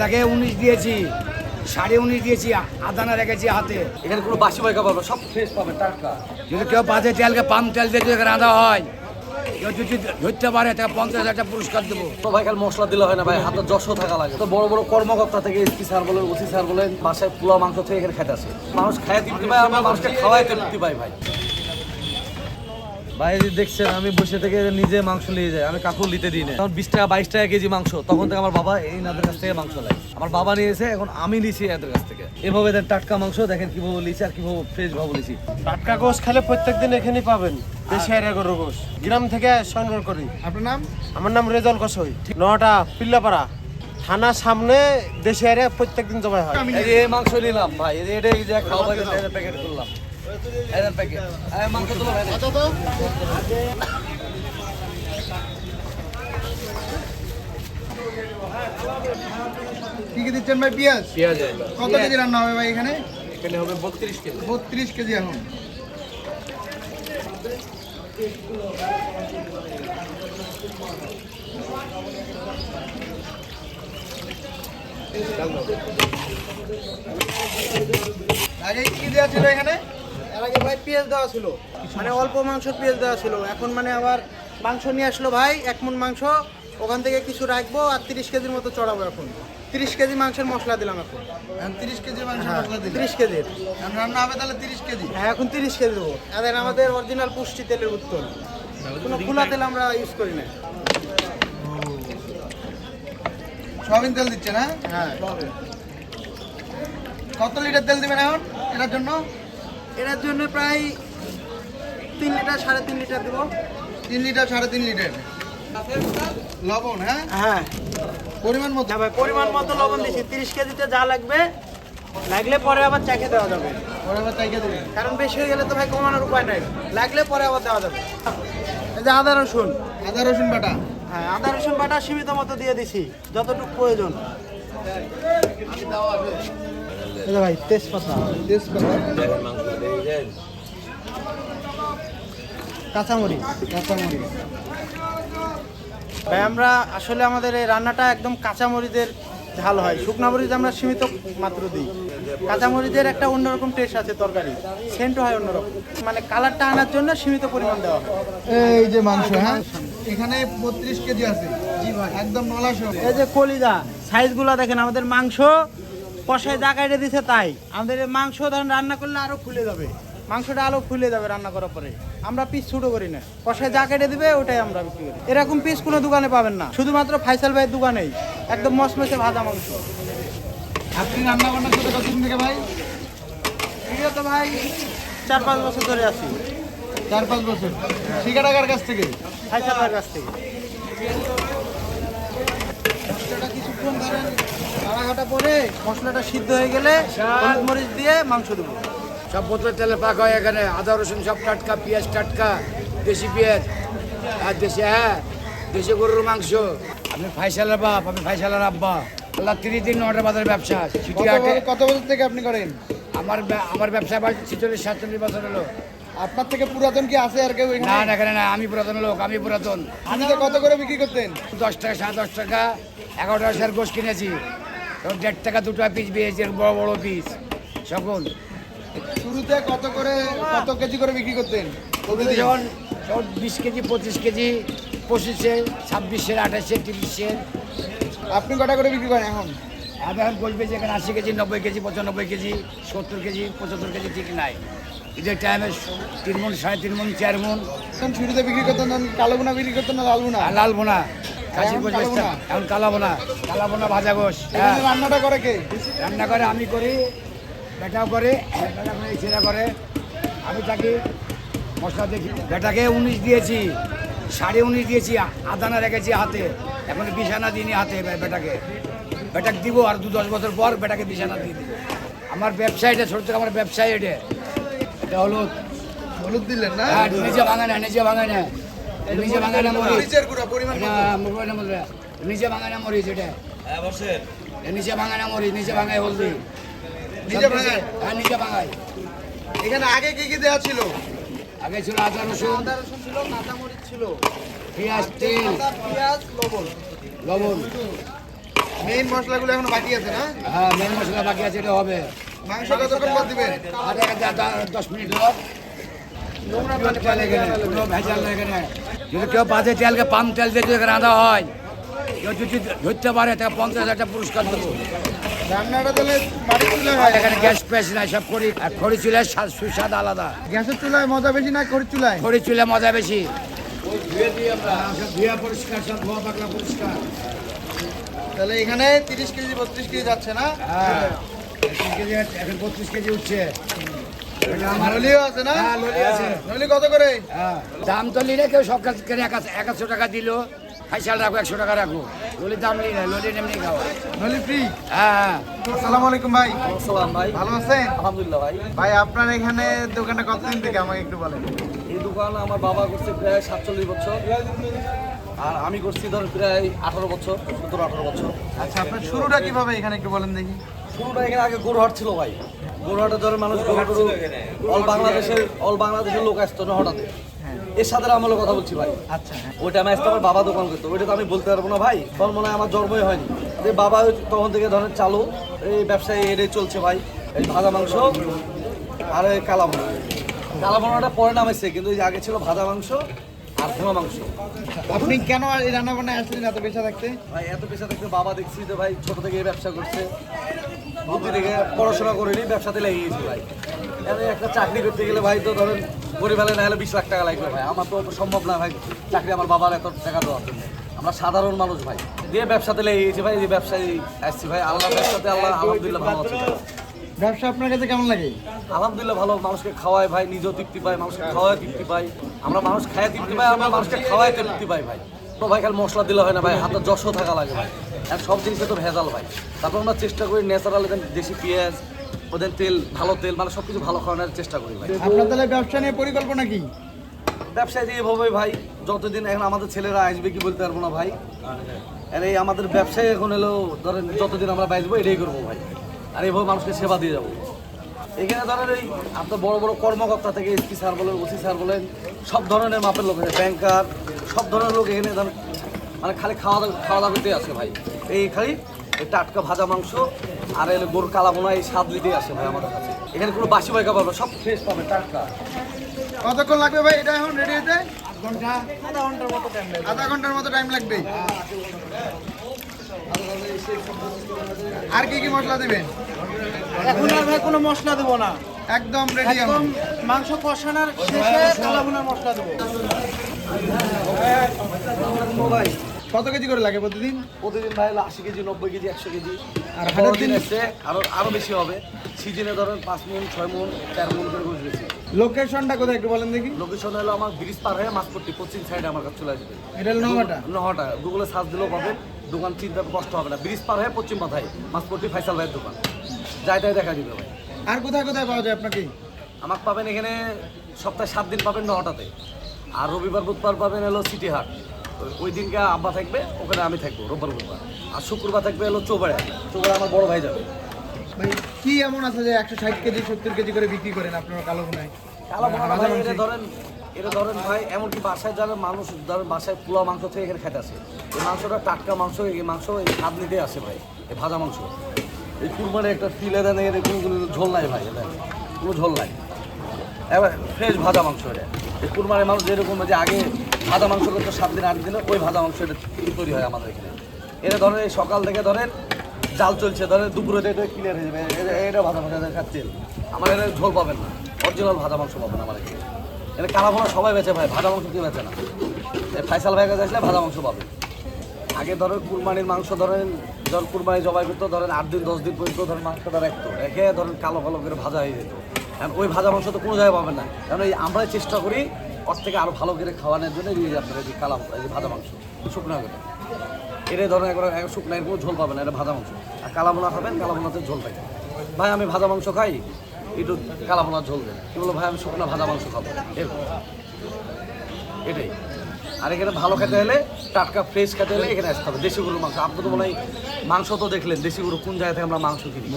বেটাকে উনিশ দিয়েছি সাড়ে উনিশ দিয়েছি আদানা রেখেছি হাতে। এখানে কোনো বাসি বাইকা পাবে সব ফ্রেশ পাবে টাটকা। যদি কেউ বাজে তেলকে পাম তেল দিয়ে যদি আদা হয় কেউ যদি ধরতে পারে তাকে পঞ্চাশ হাজার টাকা পুরস্কার দেবো। তো ভাই মশলা দিলে হয় না ভাই হাতে যশও থাকা লাগে। তো বড় বড় কর্মকর্তা থেকে এসপি স্যার বলেন ওসি স্যার বলেন বাসায় পোলা মাংস থেকে এখানে খেতে আসে। মানুষ খায় তৃপ্তি পায় আমরা মানুষকে তৃপ্তি পাই ভাই। যে দেখছেন আমি বসে থেকে নিজে মাংস নিয়ে যাই। আমি কাকুর নিতে দিই না। তখন বিশ টাকা বাইশ টাকা কেজি মাংস তখন থেকে আমার বাবা এই নাদের কাছ থেকে মাংস নেয়। আমার বাবা নিয়েছে এখন আমি নিয়েছি এদের কাছ থেকে। এভাবে দেন টাটকা মাংস দেখেন কীভাবে নিয়েছি আর কীভাবে ফ্রেশ ভাবে নিয়েছি টাটকা গোস খেলে প্রত্যেকদিন এখানেই পাবেন। দেশি হাইরা গরু গোস গ্রাম থেকে সংগ্রহ করি। আপনার নাম? আমার নাম রেজল কসই। নটা পিল্লাপাড়া। থানার সামনে দেশি হাইরা প্রত্যেকদিন জবাই হয়। এই মাংস নিলাম ভাই। এটা খাওয়া ভাই প্যাকেট করলাম এটা প্যাকেট মাংস তুলো ভাই। কত তো। কি কি দিচ্ছেন ভাই? পেঁয়াজ? পেঁয়াজ কত কেজি রান্না হবে ভাই এখানে? এখানে হবে বত্রিশ কেজি। বত্রিশ কেজি এখন আগে কি কি দেওয়া ছিল এখানে? এর আগে ভাই পেঁয়াজ দেওয়া ছিল মানে অল্প মাংস পেঁয়াজ দেওয়া ছিল। এখন মানে আবার মাংস নিয়ে আসলো ভাই এক মন মাংস ওখান থেকে কিছু রাখব আর তিরিশ কেজির মতো চড়াবো এখন। তিরিশ কেজি মাংসের মশলা দিলাম এখন। তিরিশ কেজি মাংস মশলা দিলে তিরিশ কেজির রান্না হবে তাহলে তিরিশ কেজি? হ্যাঁ এখন তিরিশ কেজি দেবো। আর আমাদের অরিজিনাল পুষ্টি তেলের উত্তর কোনো খোলা তেল আমরা ইউজ করি না। সয়াবিন তেল দিচ্ছে না হ্যাঁ। কত লিটার তেল দিবেন এখন এটার জন্য? এটার জন্য প্রায় তিন লিটার সাড়ে তিন লিটার দেবো। তিন লিটার সাড়ে তিন লিটার। লবণ হ্যাঁ? হ্যাঁ। পরিমাণ মতো? ভাই পরিমাণ মতো লবণ দিচ্ছি তিরিশ কেজিতে যা লাগবে লাগলে পরে আবার চাকে দেওয়া যাবে। পরে আবার চাইকে দেবেন কারণ বেশি হয়ে গেলে তো ভাই কমানোর উপায় নাই। লাগলে পরে আবার দেওয়া যাবে। এই যে আদা রসুন। আদা রসুন বাটা? হ্যাঁ আদা রসুন বাটা সীমিত মতো দিয়ে দিছি যতটুকু প্রয়োজন। ভাই তেজপাতা। তেজপাতা? কাঁচামরিচ কাঁচামরিচ। ভাই আমরা আসলে আমাদের এই রান্নাটা একদম কাঁচামরিচের ঝাল হয়। শুকনা মরিচ আমরা সীমিত মাত্র দিই। কাঁচামরিচের একটা অন্যরকম টেস্ট আছে তরকারি। সেন্টও হয় অন্যরকম। মানে কালারটা আনার জন্য সীমিত পরিমাণ দেওয়া হয়। এই যে মাংস হ্যাঁ? এখানে বত্রিশ কেজি আছে। একদম নলা সহ এই যে কলিজা সাইজগুলো দেখেন আমাদের মাংস কষায় যা কাটে দিছে তাই। আমাদের মাংস ধরেন রান্না করলে আরও ফুলে যাবে। মাংসটা আরও ফুলে যাবে রান্না করার পরে। আমরা পিস ছোটো করি না। কষায় যা কেটে দিবে ওটাই আমরা বিক্রি করি। এরকম পিস কোনো দোকানে পাবেন না। শুধুমাত্র ফাইসাল ভাইয়ের দোকানেই। একদম মসমসে ভাজা মাংস। আপনি রান্না বান্না করতে কতদিন থেকে ভাই? এগুলো তো ভাই চার পাঁচ বছর ধরে আছি। চার পাঁচ বছর। শিকা টাকার কাছ থেকে? ফাইসাল ভাইয়ের কাছ থেকে। মশলাটা কিছুক্ষণ ধরেন নাড়াঘাটা পরে মশলাটা সিদ্ধ হয়ে গেলে হলুদ মরিচ দিয়ে মাংস দেবো। সব বোতলের তেলে পাকা হয় এখানে। আদা রসুন সব টাটকা পেঁয়াজ টাটকা দেশি পেঁয়াজ আর দেশি হ্যাঁ দেশি গরুর মাংস। আমি ফাইসালের বাপ আমি ফাইসালের আব্বা। আল্লাহ তিরিশ দিন নটা বাজার ব্যবসা ছুটি কত বছর- কত বছর থেকে আপনি করেন? আমার আমার ব্যবসা ছিচল্লিশ সাতচল্লিশ বছর হলো আপনার থেকে পুরাতন কি আছে আর কেউ না না এখানে না আমি পুরাতন লোক আমি পুরাতন। আপনি কত করে বিক্রি করতেন? দশ টাকা সাড়ে দশ টাকা এগারো টাকা স্যার গোস কিনেছি। তখন দেড় টাকা দুটো পিস পেয়েছি বড় বড় পিস সকল শুরুতে কত করে কত কেজি করে বিক্রি করতেন? যখন যখন বিশ কেজি পঁচিশ কেজি পঁচিশে ছাব্বিশের আঠাশে তিরিশের আপনি কটা করে বিক্রি করেন এখন? আমি এখন বলবে যে এখানে আশি কেজি নব্বই কেজি পঁচানব্বই কেজি সত্তর কেজি পঁচাত্তর কেজি ঠিক নাই। ঈদের টাইমে তিন মন সাড়ে তিন মন চার মন। তখন শুরুতে বিক্রি করতেন কালো বোনা বিক্রি করতেন না লাল বোনা? লাল বোনা। কাশি এখন বেচতাম। এখন কালা বোনা কালা বোনা ভাজা গোস হ্যাঁ। রান্নাটা করে কে? রান্না করে আমি করি বেটাও করে বেটা করে ছেলে করে। আমি থাকি মশলা দেখি বেটাকে উনিশ দিয়েছি সাড়ে উনিশ দিয়েছি আদানা রেখেছি হাতে। এখন বিছানা দিইনি হাতে বেটাকে। বেটাকে দিব আর দু দশ বছর পর বেটাকে বিছানা দিয়ে দিব। আমার ব্যবসা এটা ছোট থেকে আমার ব্যবসায় এটা। এটা হলো হলুদ দিলেন না? হ্যাঁ, নিজে ভাঙা না নিজে ভাঙা না নিজে ভাঙা না মরিচ। মরিচের গুঁড়া পরিমাণ এটা মতো। মোবাইলের মধ্যে নিজে ভাঙা না মরিচ এটা। এ নিচে ভাঙা না মরিচ নিচে ভাঙায় হলদি। নিজে ভাঙায়? হ্যাঁ নিজে ভাঙায়। এখানে আগে কি কি দেওয়া ছিল? আগে ছিল আদা রসুন। আদা রসুন ছিল কাঁচামরিচ ছিল। পেঁয়াজ তেল। পেঁয়াজ লবণ। লবণ। মেইন মশলাগুলো এখনও বাকি আছে না? হ্যাঁ মেন মশলা বাকি আছে এটা হবে। মাংস কতক্ষণ পর দিবেন? দা- দশ মিনিট হোক। নোংরা পানি ফেলে এখানে, কোনো ভেজাল নেই এখানে। যদি কেউ পাতে তেলকে পাম তেল দিয়ে যদি রাঁধা হয় কেউ যদি ধরতে পারে তাকে পঞ্চাশ হাজার টাকা পুরস্কার দেবো। এখানে গ্যাস নাই সব খড়ি আর খড়ি চুলের স্বাদ সুস্বাদ আলাদা। গ্যাসের চুলায় মজা বেশি না চুলায়? খড়ি চুলে মজা বেশি। ধুয়ে পরিষ্কার সব ধোয়া পাকলা পরিষ্কার তাহলে এখানে তিরিশ কেজি বত্রিশ কেজি যাচ্ছে না? হ্যাঁ এখন বত্রিশ কেজি উঠছে। দাম তো নিলে কেউ সব কাজ করে একশো টাকা দিল ফাইসাল রাখো একশো টাকা রাখো। ললির দাম নিই না ললির এমনি খাওয়া। নলি ফ্রি হ্যাঁ হ্যাঁ। আসসালামু আলাইকুম ভাই। সালাম ভাই। ভালো আছেন? আলহামদুলিল্লাহ ভাই। ভাই আপনার এখানে দোকানটা কতদিন থেকে? আমাকে একটু বলেন। এই দোকান আমার বাবা করছে প্রায় সাতচল্লিশ বছর। আর আমি করছি ধর প্রায় আঠারো বছর সতেরো আঠারো বছর। আচ্ছা আপনার শুরুটা কীভাবে? এখানে একটু বলেন দেখি। শুরুটা এখানে আগে গরুহাট ছিল ভাই। গরুহাটে ধরে মানুষ গরু অল বাংলাদেশের অল বাংলাদেশের লোক আসতো না হঠাৎ। এর সাথে আমলে কথা বলছি ভাই। আচ্ছা হ্যাঁ। ওইটা আমি আসতে আমার বাবা দোকান করতো। ওইটা তো আমি বলতে পারব না ভাই। তখন মনে হয় আমার জন্মই হয়নি। যে বাবা তখন থেকে ধরেন চালু এই ব্যবসায় এটাই চলছে ভাই। এই ভাজা মাংস আর এই কালা ভুনা কালা ভুনাটা পরে নামাইছে কিন্তু আগে ছিল ভাজা মাংস আর ভুনা মাংস। আপনি কেন এই রান্না বান্না আসলেন এত পেশা থাকতে? ভাই এত পেশা দেখতে বাবা দেখছি যে ভাই ছোট থেকে এই ব্যবসা করছে। বুদ্ধি থেকে পড়াশোনা করিনি ব্যবসাতে লেগে গেছি ভাই। এখানে একটা চাকরি করতে গেলে ভাই তো ধরেন পরিবারে না হলে বিশ লাখ টাকা লাগবে ভাই। আমার তো অত সম্ভব না ভাই চাকরি আমার বাবার এত টাকা দেওয়ার জন্য। আমরা সাধারণ মানুষ ভাই। দিয়ে ব্যবসাতে লেগে গেছি ভাই যে ব্যবসায় আসছি ভাই। আল্লাহ ব্যবসাতে আল্লাহ আলহামদুলিল্লাহ ভালো আছে ব্যবসা আপনার কাছে কেমন লাগে? আলহামদুলিল্লাহ ভালো। মানুষকে খাওয়ায় ভাই নিজেও তৃপ্তি পাই মানুষকে খাওয়ায় তৃপ্তি পাই আমরা মানুষ খায় তৃপ্তি পাই আমরা মানুষকে খাওয়ায় তৃপ্তি পাই ভাই। তো ভাই খালি মশলা দিলে হয় না ভাই হাতে যশও থাকা লাগে ভাই। আর সব জিনিসে তো ভেজাল ভাই। তারপর আমরা চেষ্টা করি ন্যাচারাল দেশি পেঁয়াজ ওদের তেল ভালো তেল মানে সব কিছু ভালো খাওয়ানোর চেষ্টা করি ভাই। আপনার তাহলে ব্যবসা নিয়ে পরিকল্পনা কি? ব্যবসায় দিয়ে এভাবে ভাই যতদিন এখন আমাদের ছেলেরা আসবে কি বলতে পারব না ভাই। আর এই আমাদের ব্যবসায় এখন এলো ধরেন যতদিন আমরা বাঁচবো এটাই করব ভাই। আর এইভাবে মানুষকে সেবা দিয়ে যাব। এখানে ধরেন এই আপনার বড় বড় কর্মকর্তা থেকে এসপি স্যার বলেন ওসি স্যার বলেন সব ধরনের মাপের লোক আছে ব্যাংকার সব ধরনের লোক এখানে ধরেন মানে খালি খাওয়া দাওয়া খাওয়া দাওয়া করতে আসে ভাই। এই খালি এই টাটকা ভাজা মাংস আর এলো গরুর কালা বোনা এই স্বাদ নিতেই আসে ভাই আমাদের কাছে। এখানে কোনো বাসি বাইকা পাবে সব ফ্রেশ পাবে টাটকা। কতক্ষণ লাগবে ভাই? এটা এখন রেডি হতে? ঘণ্টা আধা ঘণ্টার মতো টাইম লাগবে। আর কি কি মশলা দিবেন? এখন আর ভাই কোনো মশলা দেবো না। একদম রেডি একদম মাংস কষানোর শেষে কালা ভুনার মশলা দেবো। ভাই কত কেজি করে লাগে প্রতিদিন? প্রতিদিন ভাই আশি কেজি নব্বই কেজি একশো কেজি। আর হাটের দিন? এসছে আরও আরও বেশি হবে। সিজনে ধরেন পাঁচ মন ছয় মন চার মন করে গোছ বেশি। লোকেশনটা কোথায় একটু বলেন দেখি। লোকেশন হলো আমার ব্রিজ পার হয়ে মাসপট্টি পশ্চিম সাইডে আমার কাছে চলে আসবে। এটা হলো নৌকাটা নহটা গুগলে সার্চ দিলেও পাবেন। দোকান চিন্তা কষ্ট হবে না। ব্রিজ পার হয়ে পশ্চিম মাথায় মাসপট্টি ফাইসাল ভাইয়ের দোকান। যাই তাই দেখা দিবে ভাই। আর কোথায় কোথায় পাওয়া যায় আপনাকে? আমাকে পাবেন এখানে সপ্তাহে সাত দিন পাবেন নহটাতে আর রবিবার বুধবার পাবেন হলো সিটি হাট। ওই- দিনকে আব্বা থাকবে ওখানে আমি থাকব রোববার বুধবার। আর শুক্রবার থাকবে হলো চৌবাড়া। চৌবাড়া আমার বড় ভাই যাবে। ভাই কি এমন আছে যে একশো ষাট কেজি সত্তর কেজি করে বিক্রি করেন আপনারা কালো গুনায় কালো এটা ধরেন এটা ধরেন ভাই এমনকি বাসায় যারা মানুষ ধরেন বাসায় পোলা মাংস থেকে এখানে খেতে আসে। এই মাংসটা টাটকা মাংস এই মাংস এই স্বাদ নিতে আসে ভাই এই ভাজা মাংস। এই কুরবানি একটা ফিলে দেন এর কোনো কোনো ঝোল নাই ভাই এটা কোনো ঝোল নাই। এবার ফ্রেশ ভাজা মাংস এটা। এই কুরবানির মানুষ যেরকম যে আগে ভাজা মাংস করতো, সাত দিন, আট দিনে ওই ভাজা মাংস এটা তৈরি হয় আমাদের এখানে। এটা ধরেন সকাল থেকে ধরেন জাল চলছে, ধরেন দুপুরে এটা ক্লিয়ার হয়ে যাবে। এটা- ভাজা ভাজা খাচ্ছেন আমার এটা ঝোল পাবেন না। অরিজিনাল ভাজা মাংস পাবেন আমার এখানে। এটা কালা ভোনা সবাই বেচে ভাই, ভাজা মাংস কেউ বেচে না। ফাইসাল ভাই কাছে আসলে ভাজা মাংস পাবে। আগে ধরেন কুরবানির মাংস ধরেন, যখন কুরবানি জবাই করতো, ধরেন আট দিন, দশ দিন পর্যন্ত ধরেন মাংসটা রাখতো। রেখে ধরেন কালো কালো করে ভাজা হয়ে যেত। এখন ওই ভাজা মাংস তো কোনো জায়গায় পাবেন না। কারণ এই আমরাই চেষ্টা করি ওর থেকে আরও ভালো করে খাওয়ানোর জন্য এই যে আপনার এই কালা এই ভাজা মাংস, শুকনো করে এটা ধরেন একবার এক শুকনো এর কোনো ঝোল পাবেন না, এটা ভাজা মাংস। আর কালা বোনা খাবেন কালা বোনাতে ঝোল থাকে ভাই, আমি ভাজা মাংস খাই, একটু কালা বোনার ঝোল দেন। কি বলো ভাই, আমি শুকনো ভাজা মাংস খাব। এরকম। এটাই। আর এখানে ভালো খেতে হলে টাটকা ফ্রেশ খেতে হলে এখানে আসতে হবে। দেশি গরুর মাংস। আপনি তো মনে হয় মাংস তো দেখলেন, দেশি গরু কোন জায়গা থেকে আমরা মাংস কিনি?